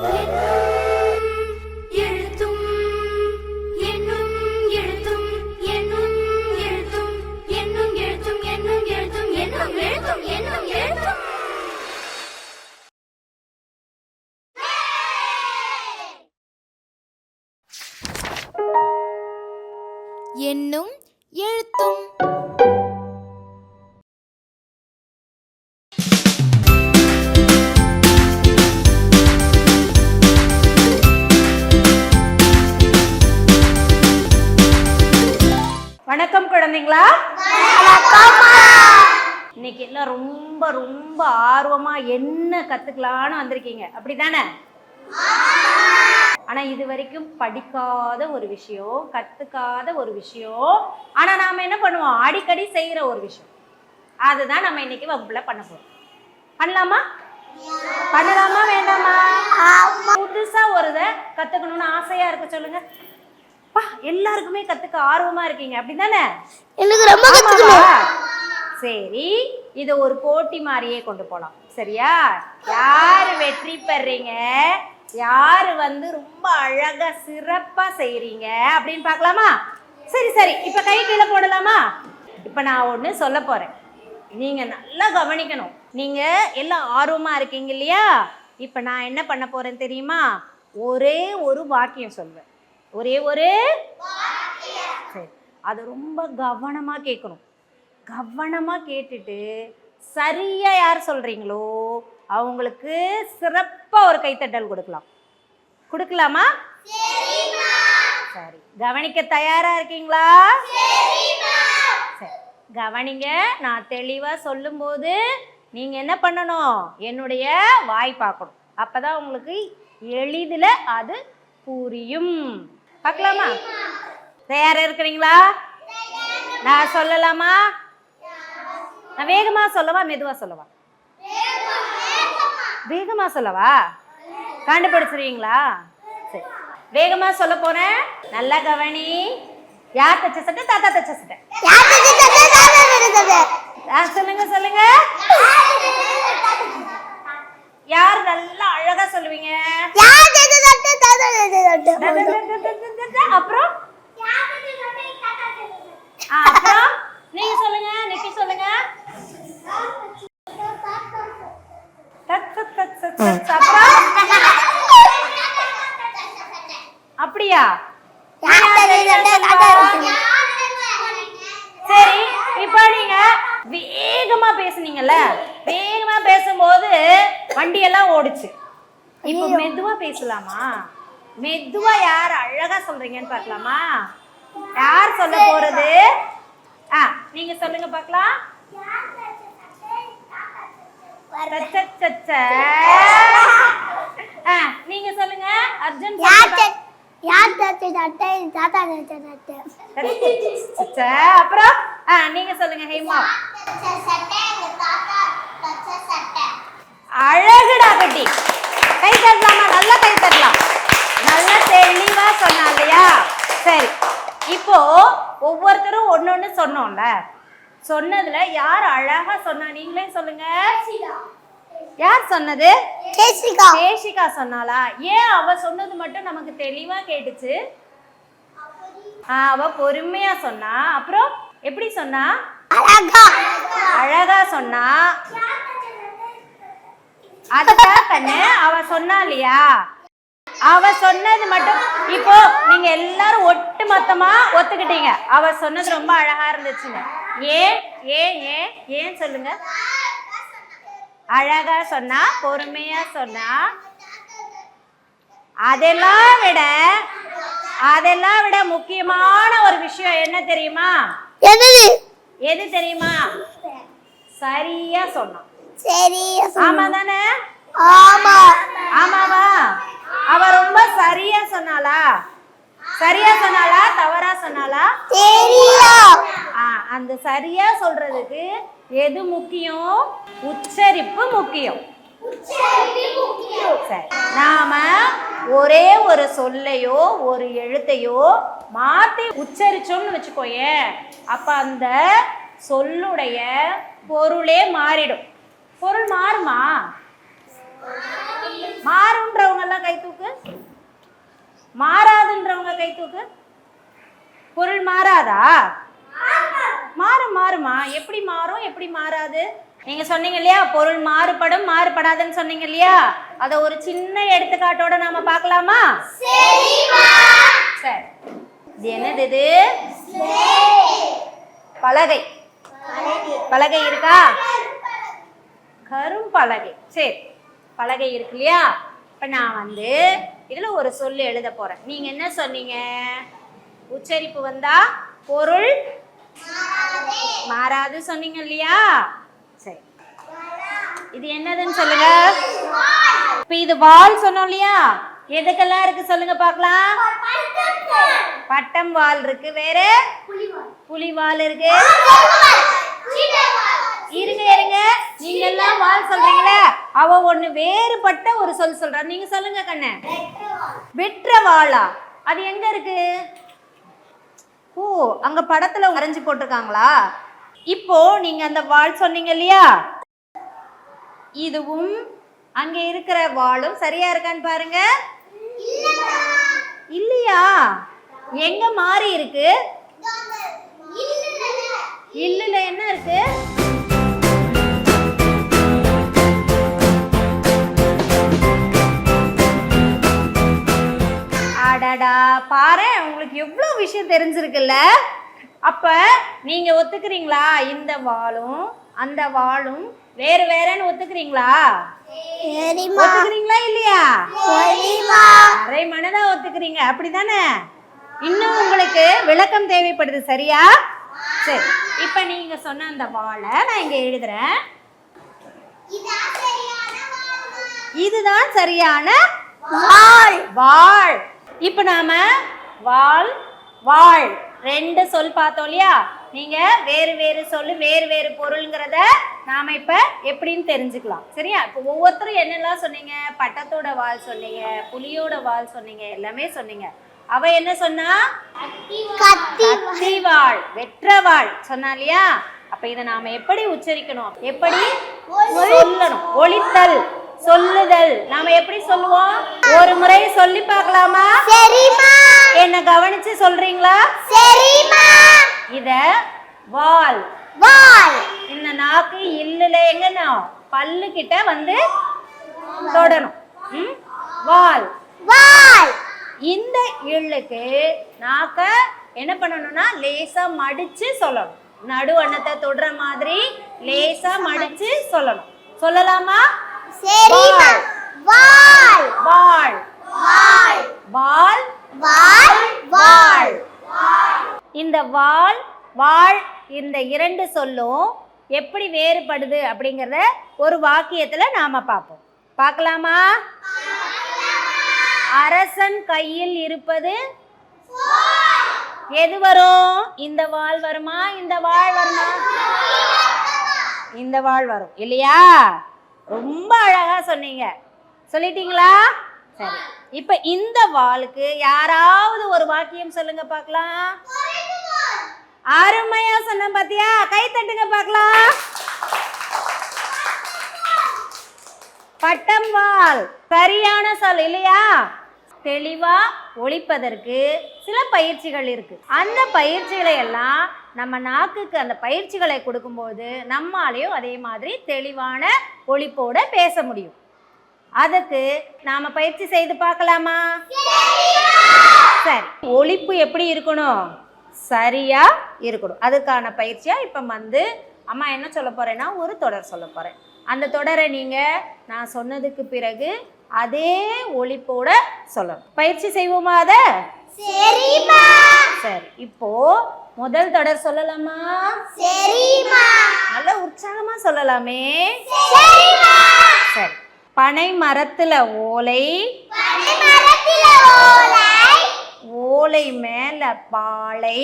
Yeah. வணக்கம் குழந்தைங்களா? இன்னைக்கு எல்லாம் ரொம்ப ரொம்ப ஆர்வமா என்ன கத்துக்கலாம்னு வந்திருக்கீங்க. அப்படிதானே ஆனா இது வரைக்கும் படிக்காத ஒரு விஷயம் கத்துக்காத ஒரு விஷயம். ஆனா நாம என்ன பண்ணுவோம்? அடிக்கடி செய்யற ஒரு விஷயம். அதுதான் நம்ம இன்னைக்கு வகுப்புல பண்ண போறோம். பண்ணலாமா? பண்ணலாமா வேண்டாமா? புதுசா ஒரு இதை கத்துக்கணும்னு ஆசையா இருக்க சொல்லுங்க. பா எல்லாருக்குமே கத்துக்க ஆர்வமா இருக்கீங்க. அப்படிதானே? எனக்கு ரொம்ப? சரி இத ஒரு போட்டி மாதிரியே கொண்டு போலாம். சரியா? யாரு வெற்றி பெறீங்க? யாரு வந்து ரொம்ப அழகா சிறப்பா செய்றீங்க? அப்படின்னு பார்க்கலாமா? சரி சரி இப்ப கை கீழே போடலாமா? இப்ப நான் ஒண்ணு சொல்ல போறேன். நீங்க நல்லா கவனிக்கணும். நீங்க எல்லாம் ஆர்வமா இருக்கீங்க இல்லையா? இப்ப நான் என்ன பண்ண போறேன் தெரியுமா? ஒரே ஒரு வாக்கியம் சொல்வேன். ஒரே ஒரு சரி. அது ரொம்ப கவனமா கேட்கணும். கவனமா கேட்டுட்டு சரியா யார் சொல்றீங்களோ அவங்களுக்கு சிறப்பா ஒரு கைத்தட்டல் கொடுக்கலாம். கொடுக்கலாமா? சரி. கவனிக்க தயாரா இருக்கீங்களா? சரி. கவனிங்க. நான் தெளிவா சொல்லும்போது நீங்க என்ன பண்ணணும்? என்னுடைய வாய் பார்க்கணும். அப்பதான் உங்களுக்கு எளிதில் அது புரியும். பார்க்கலாமா? தயாரா இருக்கிறீங்களா? நான் சொல்லலாமா? நான் வேகமா சொல்லவா மெதுவா சொல்லவா? வேகமா சொல்லவா? கண்டுபிடிச்சிருவீங்களா? சரி. வேகமா சொல்ல போறேன். நல்லா கவனி. யார் தச்ச சட்டை? தாத்தா தச்ச சட்டை. சொல்லுங்க சொல்லுங்க. யார் நல்லா அழகா சொல்லுவீங்க அப்புறம் ஆ, அப்புறம் நீங்க சொல்லுங்க நிக்கி சொல்லுங்க தத் தத் தத் தத் தத். அப்புறம் அப்படியா? சரி இப்போ நீங்க வேகமா பேசுனீங்கல்ல? வேகமா பேசும்போது வண்டி எல்லாம் ஓடுச்சு. இப்போ மெதுவா பேசலாமா? மெதுவா யார் அழகா சொல்றீங்கன்னு பார்க்கலாமா? யார் சொல்ல போறது? ஆ நீங்க சொல்லுங்க பார்க்கலாம் தச்சச்சச்ச. ஆ, நீங்க சொல்லுங்க அர்ஜுன் சொல்லுங்க. தச்சச்சச்ச. அப்புறம்? ஆ, நீங்க சொல்லுங்க ஹேமா. அழகுடா கட்டி. கை தட்டலாமா? நல்லா கை தட்டலாம். நல்லா தெளிவா சொன்னா இல்லையா? சரி. இப்போ ஒவ்வொருத்தரும் ஒன்னொன்னு சொன்னோம்ல. சொன்னதுல யார் அழகா சொன்னா? நீங்களே சொல்லுங்க. யார் சொன்னது? கேஷிகா சொன்னாளா? ஏன் அவ சொன்னது மட்டும் நமக்கு தெளிவா கேட்டுச்சு? அவ பொறுமையா சொன்னா. அப்புறம் எப்படி சொன்னா? அழகா. சொன்னா. அதுதான் கண்ணு அவ சொன்னா இல்லையா? அவ சொன்னது மட்டும் இப்போ நீங்க எல்லாரும் ஒட்டு மொத்தமா ஒத்துக்கிட்டீங்க. அவ சொன்னது ரொம்ப அழகா இருந்துச்சுங்க. ஏன் ஏன் ஏன் ஏன் சொல்லுங்க? அழகா சொன்னா பொறுமையா சொன்னா அதெல்லாம் விட அதெல்லாம் விட முக்கியமான ஒரு விஷயம் என்ன தெரியுமா? எது தெரியுமா? சரியா சொன்னான். ஆமா. தானே ஆமாவா? அவ ரொம்ப சரியா சொன்னாளா? சரியா சொன்னாளா? தவறா சொன்னாளா? அந்த சரியா சொல்றதுக்கு எது முக்கியம்? உச்சரிப்பு முக்கியம். சரி நாம ஒரே ஒரு சொல்லையோ ஒரு எழுத்தையோ மாத்தி உச்சரிச்சோம்னு வச்சுக்கோயேன் அப்ப அந்த சொல்லுடைய பொருளே மாறிடும். பொருள் மாறுமா? மாறுன்றவங்க எல்லாம் கை தூக்கு. மாறாதுன்றவங்க கை தூக்கு. பொருள் மாறாதா? மாறும்? எப்படி மாறும்? எப்படி மாறாது? நீங்க சொன்னீங்க இல்லையா? பொருள் மாறுபடும் மாறுபடாதுன்னு சொன்னீங்க இல்லையா? அத ஒரு சின்ன எடுத்துக்காட்டோட நாம பார்க்கலாமா? சரி. இது என்னது இது? பலகை. பலகை. இருக்கா? கரும்பலகை. சரி. பலகை இருக்கு இல்லையா? இப்போ நான் வந்து இதில் ஒரு சொல்லு எழுத போகிறேன் நீங்கள் என்ன சொன்னீங்க? உச்சரிப்பு வந்தா பொருள் மாறாது சொன்னீங்க இல்லையா? சரி. இது என்னதுன்னு சொல்லுங்க. இப்போ இது வால் சொன்னோம் இல்லையா? எதுக்கெல்லாம் இருக்கு சொல்லுங்க பார்க்கலாம். பட்டம் வால் இருக்கு. வேற? புலி வால் இருக்கு. இருங்க இருங்க. நீங்க எல்லாம் வால் சொல்றீங்களே. அவ ஒண்ணு வேறுபட்ட ஒரு சொல் சொல்றா. நீங்க சொல்லுங்க கண்ணு. வெற்ற வாளா? அது எங்க இருக்கு? ஓ அங்க படத்துல வரைஞ்சு போட்டிருக்காங்களா? இப்போ நீங்க அந்த வாள் சொன்னீங்க இல்லையா? இதுவும் அங்க இருக்கிற வாளும் சரியா இருக்கான்னு பாருங்க. இல்லையா? எங்க மாறி இருக்கு? இல்லல என்ன இருக்கு? எவ்வளோ விஷயம் தெரிஞ்சிருக்குல்ல? அப்ப நீங்க ஒத்துக்கிறீங்களா? இந்த வாளும் அந்த வாளும் வேறு வேறன்னு ஒத்துக்கிறீங்களா? ஒத்துக்கிறீங்களா இல்லையா? அரை மனதா ஒத்துக்கிறீங்க. அப்படிதானே இன்னும் உங்களுக்கு விளக்கம் தேவைப்படுது சரியா? சரி. இப்ப நீங்க சொன்ன அந்த வாளை நான் இங்க எழுதுறேன். இதுதான் சரியான வாள். வாள். இப்போ நாம வாள் வாள் ரெண்டு சொல் பார்த்தோம் இல்லையா? நீங்க வேறு வேறு சொல்லு வேறு வேறு பொருள்ங்கிறத நாம இப்ப எப்படின்னு தெரிஞ்சுக்கலாம். சரியா? இப்போ ஒவ்வொருத்தரும் என்னெல்லாம் சொன்னீங்க? பட்டத்தோட வாள் சொன்னீங்க புலியோட வாள் சொன்னீங்க எல்லாமே சொன்னீங்க. அவ என்ன சொன்னா? கத்தி வாள் வெற்ற வாள் சொன்னா இல்லையா? அப்ப இதை நாம எப்படி உச்சரிக்கணும்? எப்படி? சொல்லணும். ஒளித்தல். சொல்லுதல். நாம எப்படி சொல்லுவோம்? ஒரு முறை சொல்லி பார்க்கலாமா? என்ன கவனிச்சு சொல்றீங்களா? இத வால். இந்த நாக்கு இல்லுல எங்கன்னா பல்லு கிட்ட வந்து தொடணும். ம்? வால். இந்த இழுக்கு நாக்க என்ன பண்ணணும்னா லேசா மடிச்சு சொல்லணும். நடு அன்னத்தை தொடுற மாதிரி லேசா மடிச்சு சொல்லணும். சொல்லலாமா? வாள் வாள் வாள் வாள் இந்த வாள் வாழ் இந்த இரண்டு சொல்லும் எப்படி வேறுபடுது அப்படிங்கறத ஒரு வாக்கியத்துல நாம பார்ப்போம். பார்க்கலாமா? அரசன் கையில் இருப்பது எது வரும்? இந்த வாள் வருமா? இந்த வாள் வருமா? இந்த வாள் வரும். இல்லையா? ரொம்ப அழகா சொன்னீங்க. சொல்லிட்டீங்களா? சரி. இப்ப இந்த வாளுக்கு யாராவது ஒரு வாக்கியம் சொல்லுங்க பார்க்கலாம் அருமையா சொன்ன பாத்தியா? கை தட்டுங்க பார்க்கலாம் பட்டம் வால் சரியான சொல் இல்லையா? தெளிவா ஒழிப்பதற்கு சில பயிற்சிகள் இருக்கு. அந்த பயிற்சிகளை எல்லாம் நம்ம நாக்குக்கு அந்த பயிற்சிகளை கொடுக்கும்போது நம்மாலையும் அதே மாதிரி தெளிவான ஒழிப்போட பேச முடியும். அதுக்கு நாம பயிற்சி செய்து பார்க்கலாமா? சரி. ஒழிப்பு எப்படி இருக்கணும்? சரியா இருக்கணும். அதுக்கான பயிற்சியா இப்ப வந்து அம்மா என்ன சொல்ல போறேன்னா ஒரு தொடர் சொல்ல போறேன். அந்த தொடரை நீங்க நான் சொன்னதுக்கு பிறகு அதே ஒழிப்போட சொல்லணும். பயிற்சி செய்வோமா அதை? சரி இப்போ முதல் தொடர் சொல்லலாமா? நல்ல உற்சாகமா சொல்லலாமே. சரி பனை மரத்துல ஓலை ஓலை. மேல பாலை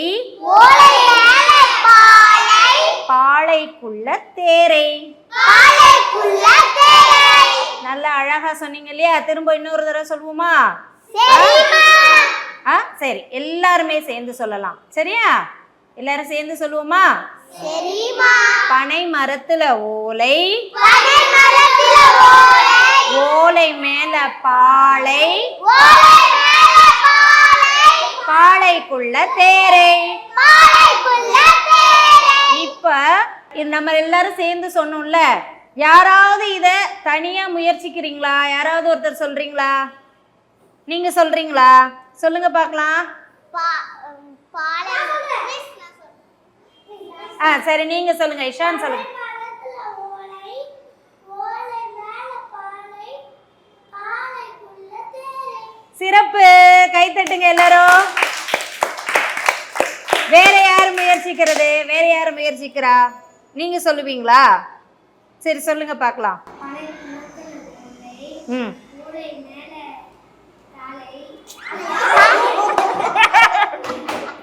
பாலைக்குள்ள தேரை. நல்ல அழகா சொன்னீங்க இல்லையா? திரும்ப இன்னொரு தடவை சொல்லுவோமா ஆ சரி எல்லாருமே சேர்ந்து சொல்லலாம். சரியா? எல்லாரும் சேர்ந்து சொல்லுவோமா? பனை மரத்துல ஓலை ஓலை. மேல பாலை பாலைக்குள்ள தேரை. இப்ப இது நம்ம எல்லாரும் சேர்ந்து சொன்னோம்ல யாராவது இத தனியா முயற்சிக்கிறீங்களா? யாராவது ஒருத்தர் சொல்றீங்களா? நீங்க சொல்றீங்களா? சொல்லுங்க பார்க்கலாம். ஆ சரி நீங்க சொல்லுங்க இஷான் சொல்லுங்க. சிறப்பு. கை தட்டுங்க எல்லாரும். வேற யார் முயற்சிக்கிறது? வேற யார் முயற்சிக்கிறா? நீங்க சொல்லுவீங்களா? சரி சொல்லுங்க பார்க்கலாம். ம்.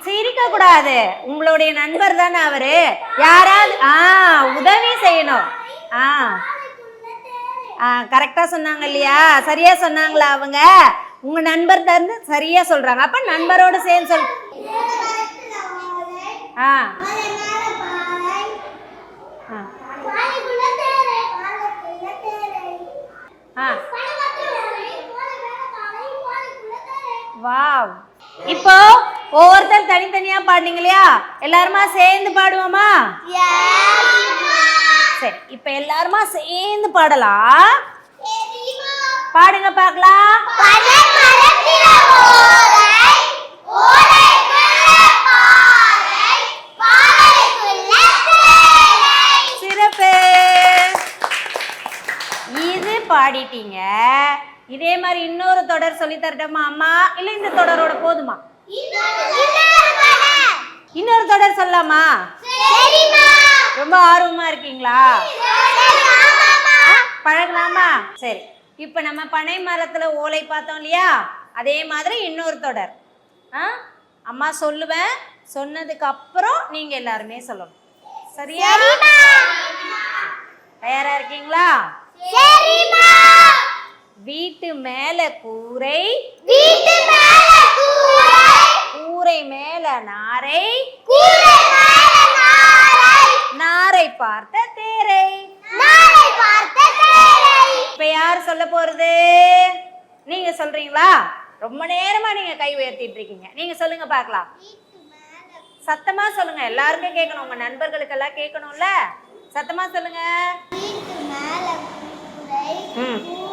சிரிக்க கூடாது உங்களுடைய நண்பர் தானே அவரு? யாராவது ஆ உதவி செய்யணும். ஆ. ஆ கரெக்டா சொன்னாங்க இல்லையா? சரியா சொன்னாங்களா அவங்க? உங்க நண்பர் தந்து சரியா சொல்றாங்க. அப்ப நண்பரோட சேர்ந்து சொல். ஆ. ஆ. ஆ. வாவ். இப்போ ஒவ்வொருத்தர் தனித்தனியா பாடுனீங்க இல்லையா? எல்லாருமா சேர்ந்து பாடுவோமா? சரி இப்போ எல்லாருமா சேர்ந்து பாடலாம். பாடுங்க பார்க்கலாம். சிறப்பு. இது பாடிட்டீங்க. இதே மாதிரி இன்னொரு தொடர் சொல்லி தரட்டுமா அம்மா? இல்ல இந்த தொடரோட போதுமா? இன்னொரு தொடர் சொல்லலாமா? ரொம்ப ஆர்வமா இருக்கீங்களா? பழகலாமா சரி. இப்போ நம்ம பனை மரத்துல ஓலை பார்த்தோம் இல்லையா? அதே மாதிரி இன்னொரு தொடர். அம்மா சொல்லுவேன். சொன்னதுக்கு அப்புறம் நீங்க எல்லாருமே சொல்லணும். சரியா? தயாரா இருக்கீங்களா? வீட்டு மேல கூரை கூரை மேல நாரை நாரை. பார்த்த தேரை. இப்ப யார் சொல்ல போறது? நீங்க சொல்றீங்களா? ரொம்ப நேரமா நீங்க கை உயர்த்திட்டு இருக்கீங்க. நீங்க சொல்லுங்க பார்க்கலாம். சத்தமா சொல்லுங்க. எல்லாருக்கும் கேட்கணும். உங்க நண்பர்களுக்கு எல்லாம் கேட்கணும்ல. சத்தமா சொல்லுங்க. ம்.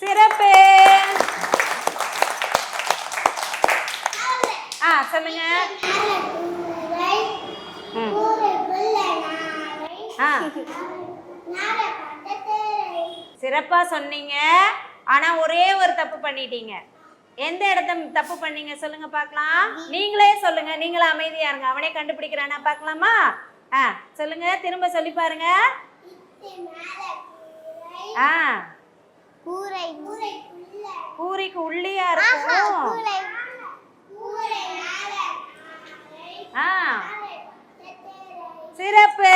சிறப்பு. ஆ சொல்லுங்க. ஆ. சிறப்பா சொன்னீங்க. ஆனா ஒரே ஒரு தப்பு பண்ணிட்டீங்க. எந்த இடத்த தப்பு பண்ணீங்க சொல்லுங்க பார்க்கலாம் நீங்களே சொல்லுங்க. நீங்களே அமைதியா இருங்க. அவனே கண்டுபிடிக்கிறானா பார்க்கலாமா ஆ சொல்லுங்க. திரும்ப சொல்லி பாருங்க. ஆ. கூரை கூரை பூரிக்கு உள்ளியா இருக்கும்? ஆ. சிறப்பு.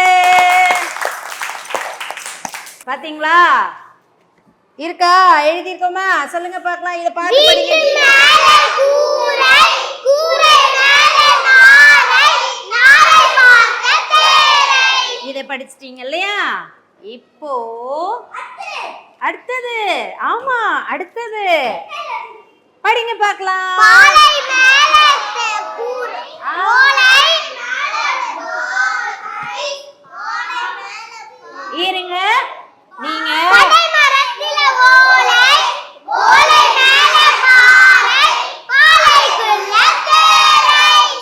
பாத்தீங்களா? இருக்கா? எழுதியிருக்கோமா? சொல்லுங்க பார்க்கலாம். இதை பாட்டு படிங்க. இதை படிச்சிட்டீங்க இல்லையா? இப்போ அடுத்தது. ஆமா அடுத்தது. படிங்க பார்க்கலாம். இருங்க. நீங்க.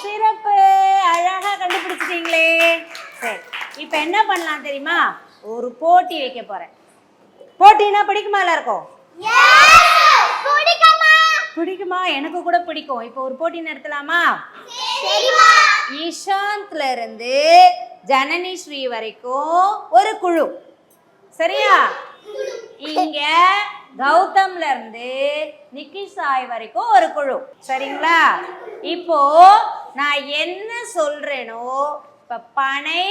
சிறப்பு. அழகா கண்டுபிடிச்சிட்டீங்களே. சரி இப்போ என்ன பண்ணலாம் தெரியுமா? ஒரு போட்டி வைக்க போறேன். போட்டினா பிடிக்குமா எல்லாருக்கும்? பிடிக்குமா? எனக்கு கூட பிடிக்கும். இப்போ ஒரு போட்டி நடத்தலாமா? ஈஷாந்த்ல இருந்து ஜனனி ஸ்ரீ வரைக்கும் ஒரு குழு. சரியா? இங்க கௌதம்ல இருந்து நிக்கி சாய் வரைக்கும் ஒரு குழு. சரிங்களா? இப்போ நான் என்ன சொல்றேனோ இப்ப பனை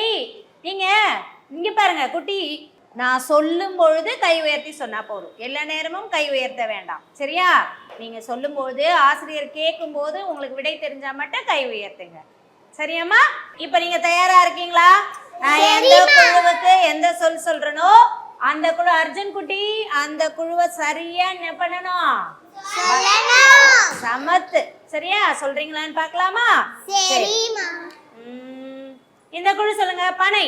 நீங்க இங்க பாருங்க குட்டி. நான் சொல்லும் பொழுது கை உயர்த்தி சொன்னா போதும். எல்லா நேரமும் கை உயர்த்த வேண்டாம். சரியா? நீங்க சொல்லும் பொழுது ஆசிரியர் கேட்கும் போது உங்களுக்கு விடை தெரிஞ்சா மட்டும் கை உயர்த்துங்க. சரியாம்மா? இப்போ நீங்க தயாரா இருக்கீங்களா? நான் எந்த குழுவுக்கு எந்த சொல் சொல்றனோ அந்த குழு அர்ஜுன் குட்டி அந்த குழுவை சரியா என்ன பண்ணணும்? சமத்து. சரியா? சொல்றீங்களான்னு பார்க்கலாமா? இந்த குழு சொல்லுங்க. பனை.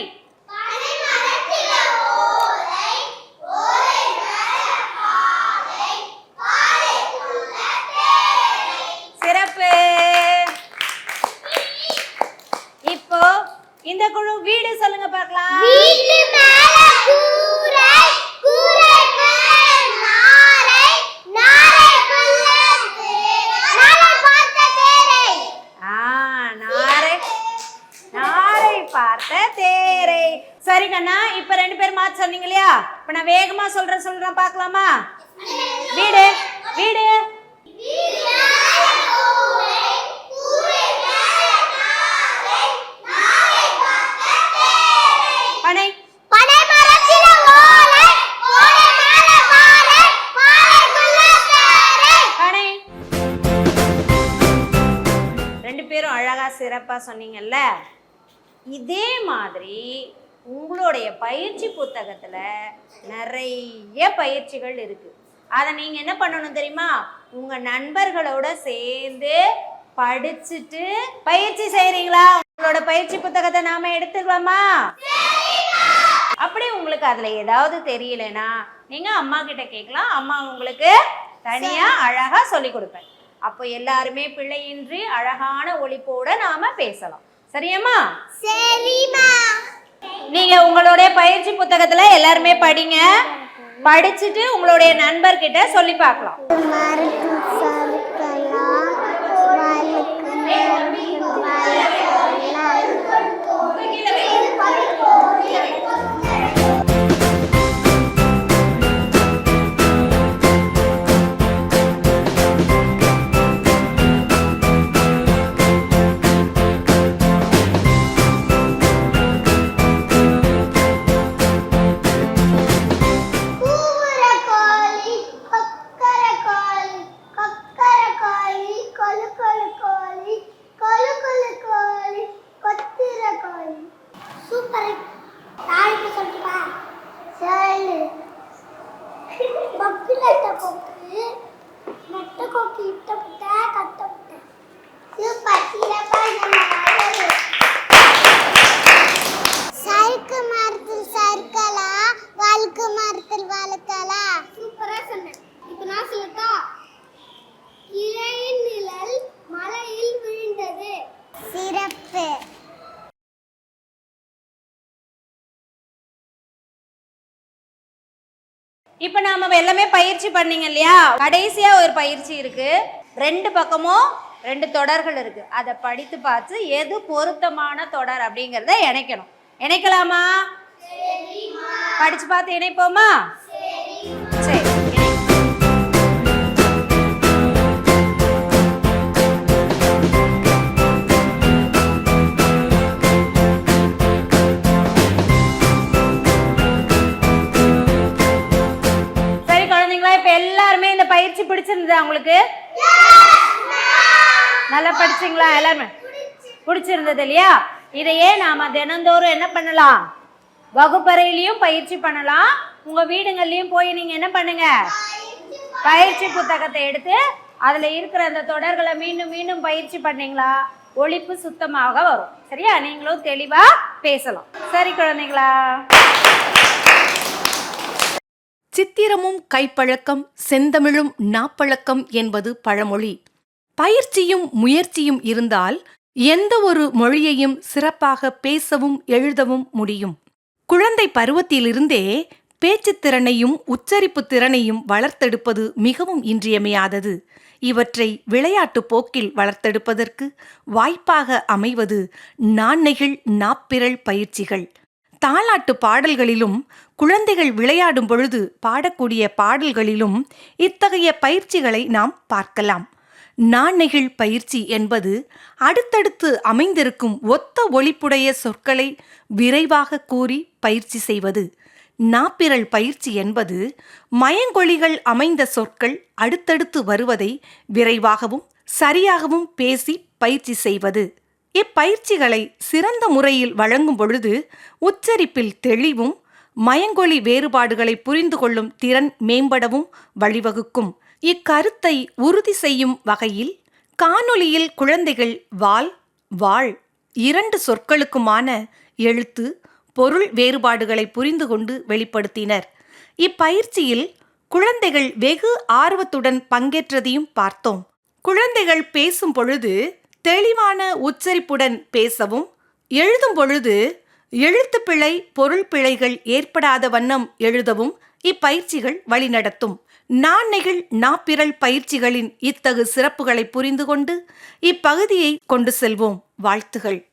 இந்த குழு வீடு சொல்லுங்க பார்க்கலாம். வீட்டு மேல கூரை கூரைக்குள்ள நாரை நாரைக்குள்ள நாரை பார்த்த தேரை. ஆ நாரை நாரை பார்த்த தேரை. சரி கண்ணா இப்ப ரெண்டு பேரும் மாத்தி சொன்னீங்க இல்லையா? இப்ப நான் வேகமா சொல்றேன் சொல்றேன் பார்க்கலாமா? வீடு. வீடு. பேரும் அழகா சிறப்பா சொன்னீங்கல்ல? இதே மாதிரி உங்களுடைய பயிற்சி புத்தகத்துல நிறைய பயிற்சிகள் இருக்கு. அதை நீங்க என்ன பண்ணணும் தெரியுமா? உங்க நண்பர்களோட சேர்ந்து படிச்சுட்டு பயிற்சி செய்றீங்களா? உங்களோட பயிற்சி புத்தகத்தை நாம எடுத்துக்கலாமா? அப்படி உங்களுக்கு அதுல ஏதாவது தெரியலனா நீங்க அம்மா கிட்ட கேட்கலாம். அம்மா உங்களுக்கு தனியா அழகா சொல்லி கொடுப்பேன். அப்போ எல்லாருமே பிழையின்றி அழகான ஒளிப்போட நாம பேசலாம். சரியாம்மா? சரிம்மா. நீங்க உங்களுடைய பயிற்சி புத்தகத்துல எல்லாருமே படிங்க. படிச்சுட்டு உங்களுடைய நண்பர்கிட்ட சொல்லி பார்க்கலாம். நட்ட கொக்கு இட்ட புட்ட கட்ட புட்ட சூப்பர் சிறப்பா சறுக்கு மரத்தில் சறுக்கலா வழுக்கு மரத்தில் வழுக்கலா? சூப்பரா சொன்னேன். இப்போ நான் சொல்லட்டா? இலையின் நிழல் மலையில் விழுந்தது. சிறப்பு. இப்போ நாம எல்லாமே பயிற்சி பண்ணீங்க இல்லையா? கடைசியா ஒரு பயிற்சி இருக்கு. ரெண்டு பக்கமும் ரெண்டு தொடர்கள் இருக்கு. அதை படித்து பார்த்து எது பொருத்தமான தொடர் அப்படிங்கிறத இணைக்கணும். இணைக்கலாமா? படிச்சு பார்த்து இணைப்போமா? நல்லா படிச்சீங்களா எல்லாருமே? பிடிச்சிருந்தது இல்லையா? இதையே நாம தினந்தோறும் என்ன பண்ணலாம்? வகுப்பறையிலையும் பயிற்சி பண்ணலாம். உங்க வீடுங்கள்லயும் போய் நீங்க என்ன பண்ணுங்க? பயிற்சி புத்தகத்தை எடுத்து அதுல இருக்கிற அந்த தொடர்களை மீண்டும் மீண்டும் பயிற்சி பண்ணீங்களா? ஒழிப்பு சுத்தமாக வரும். சரியா? நீங்களும் தெளிவா பேசலாம். சரி குழந்தைங்களா சித்திரமும் கைப்பழக்கம் செந்தமிழும் நாப்பழக்கம் என்பது பழமொழி. பயிற்சியும் முயற்சியும் இருந்தால் எந்த ஒரு மொழியையும் சிறப்பாக பேசவும் எழுதவும் முடியும். குழந்தை பருவத்திலிருந்தே பேச்சு திறனையும் உச்சரிப்பு திறனையும் வளர்த்தெடுப்பது மிகவும் இன்றியமையாதது. இவற்றை விளையாட்டுப் போக்கில் வளர்த்தெடுப்பதற்கு வாய்ப்பாக அமைவது நாண்நெகிழ் நாப்பிரள் பயிற்சிகள். தாலாட்டு பாடல்களிலும் குழந்தைகள் விளையாடும் பொழுது பாடக்கூடிய பாடல்களிலும் இத்தகைய பயிற்சிகளை நாம் பார்க்கலாம். நாண்நெகிழ் பயிற்சி என்பது அடுத்தடுத்து அமைந்திருக்கும் ஒத்த ஒளிப்புடைய சொற்களை விரைவாக கூறி பயிற்சி செய்வது. நாப்பிரல் பயிற்சி என்பது மயங்கொழிகள் அமைந்த சொற்கள் அடுத்தடுத்து வருவதை விரைவாகவும் சரியாகவும் பேசி பயிற்சி செய்வது. இப்பயிற்சிகளை சிறந்த முறையில் வழங்கும் பொழுது உச்சரிப்பில் தெளிவும் மயங்கொழி வேறுபாடுகளை புரிந்து கொள்ளும் திறன் மேம்படவும் வழிவகுக்கும். இக்கருத்தை உறுதி செய்யும் வகையில் காணொளியில் குழந்தைகள் வால் வாழ் இரண்டு சொற்களுக்குமான எழுத்து பொருள் வேறுபாடுகளை புரிந்து கொண்டு வெளிப்படுத்தினர். இப்பயிற்சியில் குழந்தைகள் வெகு ஆர்வத்துடன் பங்கேற்றதையும் பார்த்தோம். குழந்தைகள் பேசும் பொழுது தெளிவான உச்சரிப்புடன் பேசவும் எழுதும் பொழுது எழுத்து பிழை பொருள் பிழைகள் ஏற்படாத வண்ணம் எழுதவும் இப்பயிற்சிகள் வழிநடத்தும். நாண்நெகிழ் நாப்பிரல் பயிற்சிகளின் இத்தகு சிறப்புகளை புரிந்து கொண்டு இப்பகுதியை கொண்டு செல்வோம். வாழ்த்துகள்.